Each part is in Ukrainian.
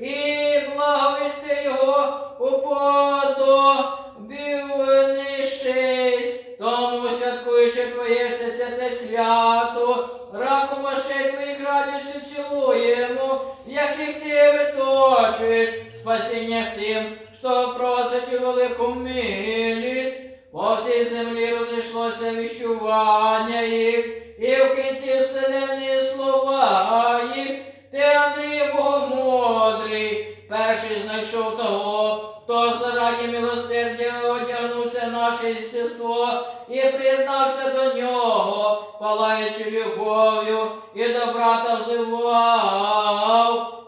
і благовісти його уподобів нищись. Тому святкуючи твоє все святе свято, раком очей твоїх радістю цілуємо, яких ти виточуєш, спасіння тим, що просить у велику милість. По всій землі розійшлося віщування їх, і в кінці вселенної слова знайшов того, хто зараді милосердя одягнувся наше єстество і приєднався до нього, палаючи любов'ю, і до брата взивав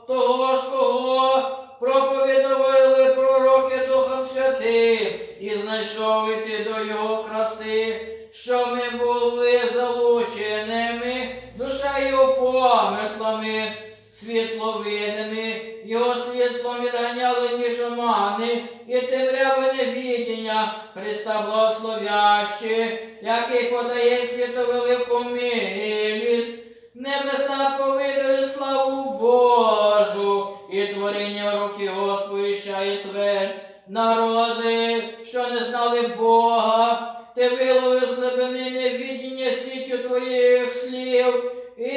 того ж, кого проповідували пророки Духом Святим, і знайшов іти до його краси, що ми були залученими душею помислами, світловидими, його світлом відганяли ніж омани, і темряви невідіння, Христа благословящи, який подає світу велику милість, небеса повидали славу Божу, і творіння руки Господи щає твер, народи, що не знали Бога, ти виловив з глибини невідіння сітю твоїх слів, і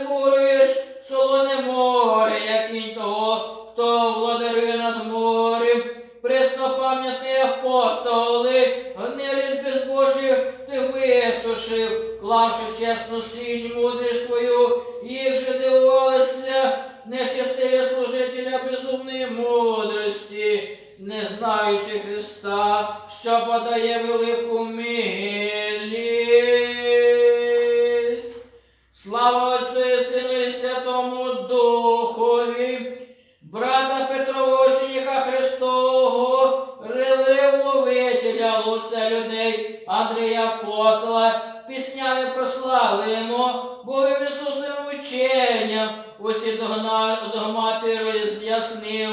збуриш мудрість їх же дивувалися нещастиві служителя безумної мудрості, не знаючи Христа, що подає велику милість. Людей, Андрія Апостола, піснями прославимо, Богом Ісусовим ученням, усі догмати роз'яснив,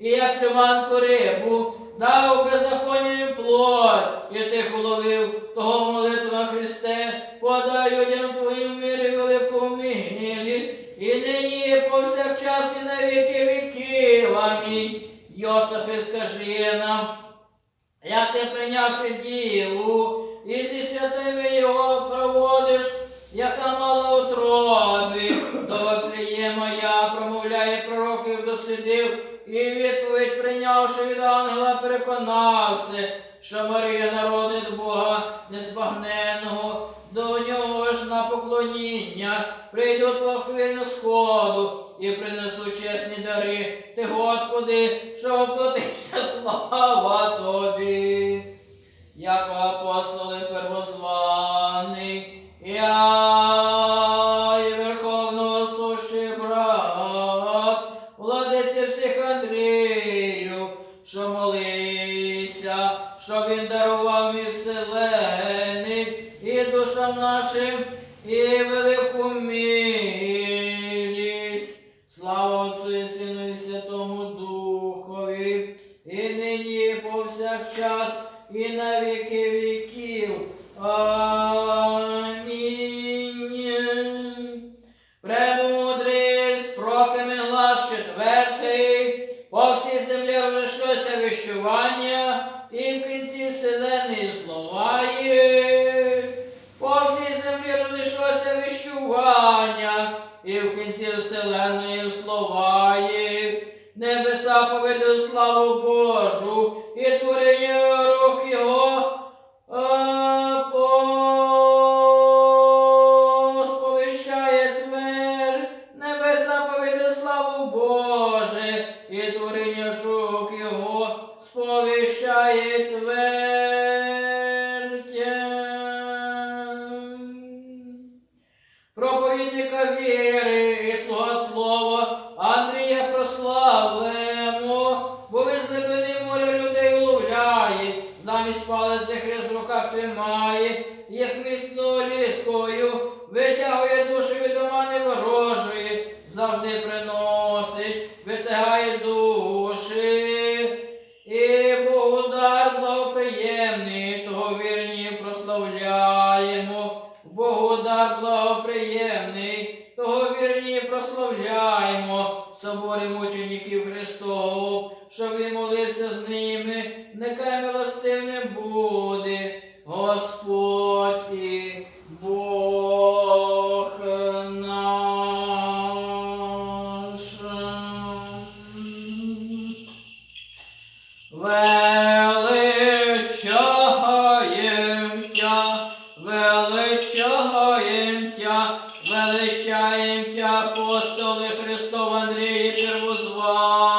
і як плюванку рибу, дав беззаконням плоть, і ти уловив того молитва Христе, подай людям твоїм мирі велику милість, і нині повсякчас і на віки віків. Амінь. Йосифе, скажи нам, як ти прийнявши діву, і зі святими його проводиш, яка мала утроби, до Вифлеєма я промовляє пророків дослідив, і відповідь прийнявши від ангела, переконався, що Марія народить Бога незбагненного, до нього ж на поклоніння прийдуть лохвину сходу і принесуть чесні дари. Ти, Господи, що оплатився слава Тобі як апостоли первозваний, я і верховного сущий брат, владиці всіх Андрію, що молися, щоб він дарував мій вселений душам нашим, і велику милість. Слава Отцю і Сину і Святому Духові, і нині, і повсякчас, і на віки віків. Амінь. Премудрість, проками глас четвертий, по всій землі розійшлося віщування, і в кінці вселеної слова їх. По всій землі розійшлося і в кінці вселеної слова їх. Небеса поведу славу Божу, і творення Проповідника віри і слуга слова Андрія прославлемо, бо він з глибини моря людей уловляє, замість палиці хрест в руках тримає, як міцною ліскою, витягує душу від омани ворожої, завжди приносить, витягає душі, і Богу дар благоприємний. Дар благоприємний, того вірні прославляємо, соборі мучеників Христову, щоб він молився з ними, нехай милостивним буде Господь і Бог наш. Апостоли Христов Андрії первозваний,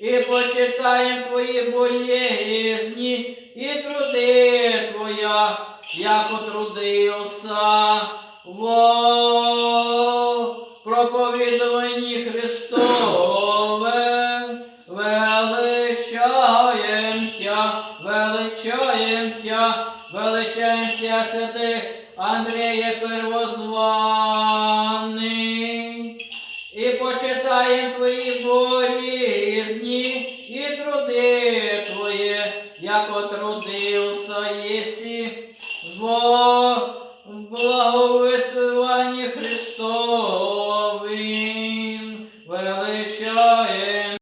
і почитаєм твої болезні, і труди твоя, як отрудився во проповідуванні Христове, величаєм тя, величаєм тя, величаєм тя, святих Андрія Первозваний, твоє, як отрудився єсі, благо